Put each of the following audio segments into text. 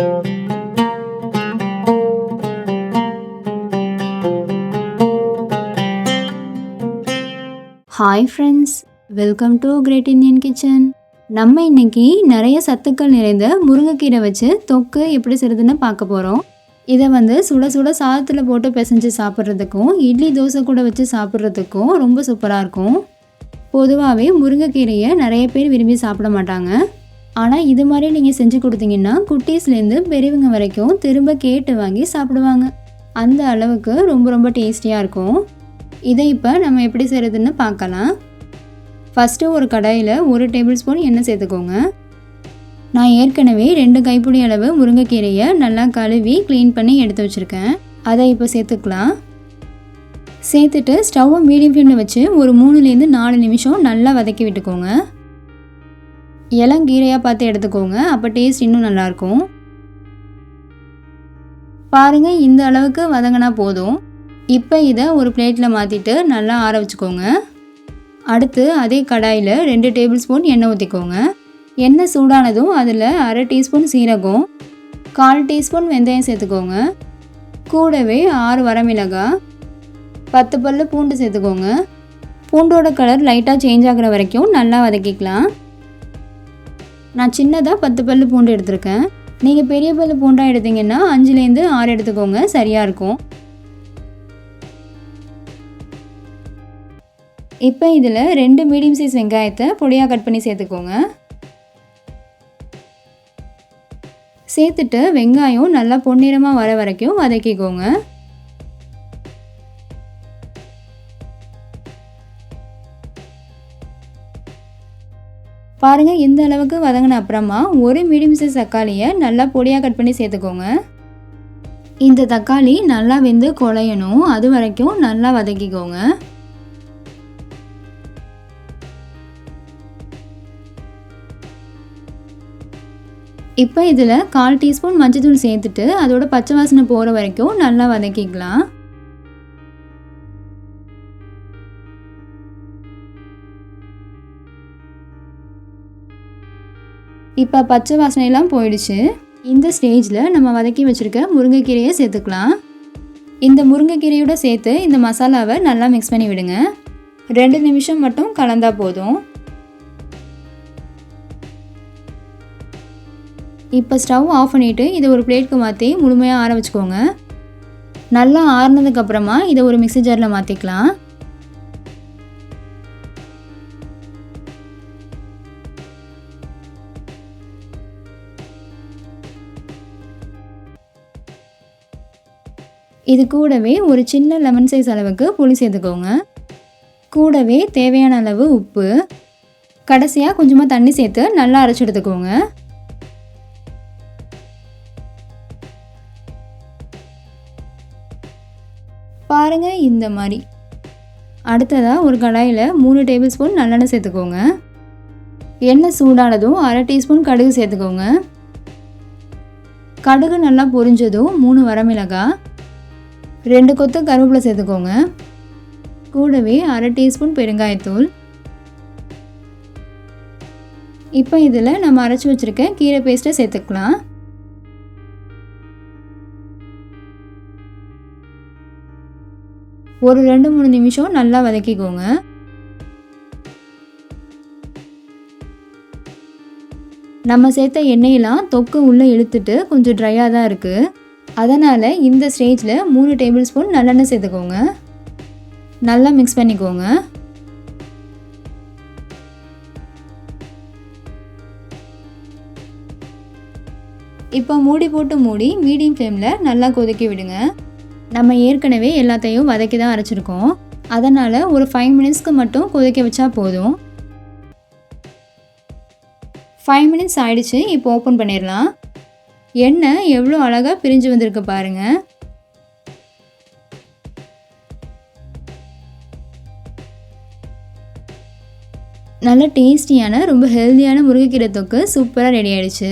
Hi friends welcome to great Indian kitchen நம்ம இன்னைக்கு நிறைய சத்துக்கள் நிறைந்த முருங்கைக்கீரை வச்சு தொக்கு எப்படி செய்கிறதுன்னு பார்க்க போகிறோம் இதை வந்து சுட சுட சாதத்தில் போட்டு பிசைஞ்சு சாப்பிட்றதுக்கும் இட்லி தோசை கூட வச்சு சாப்பிட்றதுக்கும் ரொம்ப சூப்பராக இருக்கும். பொதுவாகவே முருங்கைக்கீரையை நிறைய பேர் விரும்பி சாப்பிட மாட்டாங்க. ஆனால் இது மாதிரி நீங்கள் செஞ்சு கொடுத்தீங்கன்னா குட்டீஸ்லேருந்து பெரியவங்க வரைக்கும் திரும்ப கேட்டு வாங்கி சாப்பிடுவாங்க. அந்த அளவுக்கு ரொம்ப ரொம்ப டேஸ்டியாக இருக்கும். இதை இப்போ நம்ம எப்படி செய்கிறதுன்னு பார்க்கலாம். ஃபஸ்ட்டு ஒரு கடாயில் ஒரு டேபிள் ஸ்பூன் எண்ணெய் சேர்த்துக்கோங்க. நான் ஏற்கனவே ரெண்டு கைப்பிடி அளவு முருங்கைக்கீரையை நல்லா கழுவி க்ளீன் பண்ணி எடுத்து வச்சுருக்கேன். அதை இப்போ சேர்த்துக்கலாம். சேர்த்துட்டு ஸ்டவ்வை மீடியம் ஃப்ளேமில் வச்சு ஒரு மூணுலேருந்து நாலு நிமிஷம் நல்லா வதக்கி விட்டுக்கோங்க. இளங்கீரையாக பார்த்து எடுத்துக்கோங்க. அப்போ டேஸ்ட் இன்னும் நல்லாயிருக்கும். பாருங்கள் இந்த அளவுக்கு வதங்கினா போதும். இப்போ இதை ஒரு பிளேட்டில் மாற்றிட்டு நல்லா ஆற வச்சுக்கோங்க. அடுத்து அதே கடாயில் ரெண்டு டேபிள் ஸ்பூன் எண்ணெய் ஊற்றிக்கோங்க எண்ணெய் சூடானதும் அதில் அரை டீஸ்பூன் சீரகம் கால் டீஸ்பூன் வெந்தயம் சேர்த்துக்கோங்க. கூடவே ஆறு வரமிளகாய் பத்து பல்லு பூண்டு சேர்த்துக்கோங்க. பூண்டோட கலர் லைட்டாக சேஞ்ச் ஆகிற வரைக்கும் நல்லா வதக்கிக்கலாம். நான் சின்னதாக பத்து பல்லு பூண்டு எடுத்திருக்கேன். நீங்கள் பெரிய பல்லு பூண்டாக எடுத்தீங்கன்னா அஞ்சுலேருந்து ஆறு எடுத்துக்கோங்க சரியாக இருக்கும். இப்போ இதில் ரெண்டு மீடியம் சைஸ் வெங்காயத்தை பொடியாக கட் பண்ணி சேர்த்துக்கோங்க. சேர்த்துட்டு வெங்காயம் நல்லா பொன்னிறமாக வர வரைக்கும் வதக்கிக்கோங்க. பாருங்கள் இந்த அளவுக்கு வதங்கின அப்புறமா ஒரு மீடியம் சைஸ் தக்காளியை நல்லா பொடியாக கட் பண்ணி சேர்த்துக்கோங்க. இந்த தக்காளி நல்லா வெந்து குழையணும். அது வரைக்கும் நல்லா வதக்கிக்கோங்க. இப்போ இதில் கால் டீஸ்பூன் மஞ்சத்தூள் சேர்த்துட்டு அதோட பச்சை வாசனை போகிற வரைக்கும் நல்லா வதக்கிக்கலாம். இப்போ பச்சை வாசனையெல்லாம் போயிடுச்சு. இந்த ஸ்டேஜில் நம்ம வதக்கி வச்சுருக்க முருங்கைக்கீரையை சேர்த்துக்கலாம். இந்த முருங்கைக்கீரையோட சேர்த்து இந்த மசாலாவை நல்லா மிக்ஸ் பண்ணி விடுங்க. ரெண்டு நிமிஷம் மட்டும் கலந்தால் போதும். இப்போ ஸ்டவ் ஆஃப் பண்ணிவிட்டு இதை ஒரு பிளேட்க்கு மாற்றி முழுமையாக ஆற வச்சுக்கோங்க. நல்லா ஆறுனதுக்கப்புறமா இதை ஒரு மிக்சி ஜாரில் மாற்றிக்கலாம் இது கூடவே ஒரு சின்ன லெமன் சைஸ் அளவுக்கு புளி சேர்த்துக்கோங்க. கூடவே தேவையான அளவு உப்பு. கடைசியாக கொஞ்சமாக தண்ணி சேர்த்து நல்லா அரைச்சி எடுத்துக்கோங்க. பாருங்கள் இந்த மாதிரி. அடுத்ததாக ஒரு கடாயில் மூணு டேபிள் ஸ்பூன் நல்லெண்ணெய் சேர்த்துக்கோங்க. எண்ணெய் சூடானதும் அரை டீஸ்பூன் கடுகு சேர்த்துக்கோங்க. கடுகு நல்லா பொரிஞ்சதும் மூணு வரமிளகாய் ரெண்டு கொத்து கருவேப்பிலை சேர்த்துக்கோங்க. கூடவே அரை டீஸ்பூன் பெருங்காயத்தூள். இப்போ இதில் நம்ம அரைச்சி வச்சுருக்க கீரை பேஸ்ட்டை சேர்த்துக்கலாம். ஒரு ரெண்டு மூணு நிமிஷம் நல்லா வதக்கிக்கோங்க. நம்ம சேர்த்த எண்ணெயெல்லாம் தொக்கு உள்ளே இழுத்துட்டு கொஞ்சம் ட்ரையாக தான் இருக்குது அதனால் இந்த ஸ்டேஜில் மூணு டேபிள் ஸ்பூன் நல்லெண்ணெய் சேர்த்துக்கோங்க. நல்லா மிக்ஸ் பண்ணிக்கோங்க. இப்போ மூடி போட்டு மூடி மீடியம் ஃப்ளேமில் நல்லா கொதிக்க விடுங்க. நம்ம ஏற்கனவே எல்லாத்தையும் வதக்கி தான் அரைச்சிருக்கோம். அதனால் ஒரு ஃபைவ் மினிட்ஸ்க்கு மட்டும் கொதிக்க வச்சா போதும். ஃபைவ் மினிட்ஸ் ஆயிடுச்சு இப்போ ஓப்பன் பண்ணிடலாம். எண்ணெய் எவ்வளோ அழகாக பிரிஞ்சு வந்திருக்கு பாருங்கள் நல்ல டேஸ்டியான ரொம்ப ஹெல்த்தியான முருங்கைக்கீரை தொக்கு சூப்பராக ரெடி ஆயிடுச்சு.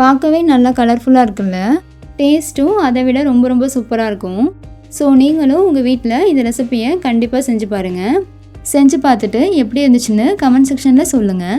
பார்க்கவே நல்லா கலர்ஃபுல்லாக இருக்குல்ல. டேஸ்ட்டும் அதை விட ரொம்ப ரொம்ப சூப்பராக இருக்கும். ஸோ நீங்களும் உங்கள் வீட்டில் இந்த ரெசிப்பியை கண்டிப்பாக செஞ்சு பாருங்கள் செஞ்சு பார்த்துட்டு எப்படி இருந்துச்சுன்னு கமெண்ட் செக்ஷனில் சொல்லுங்கள்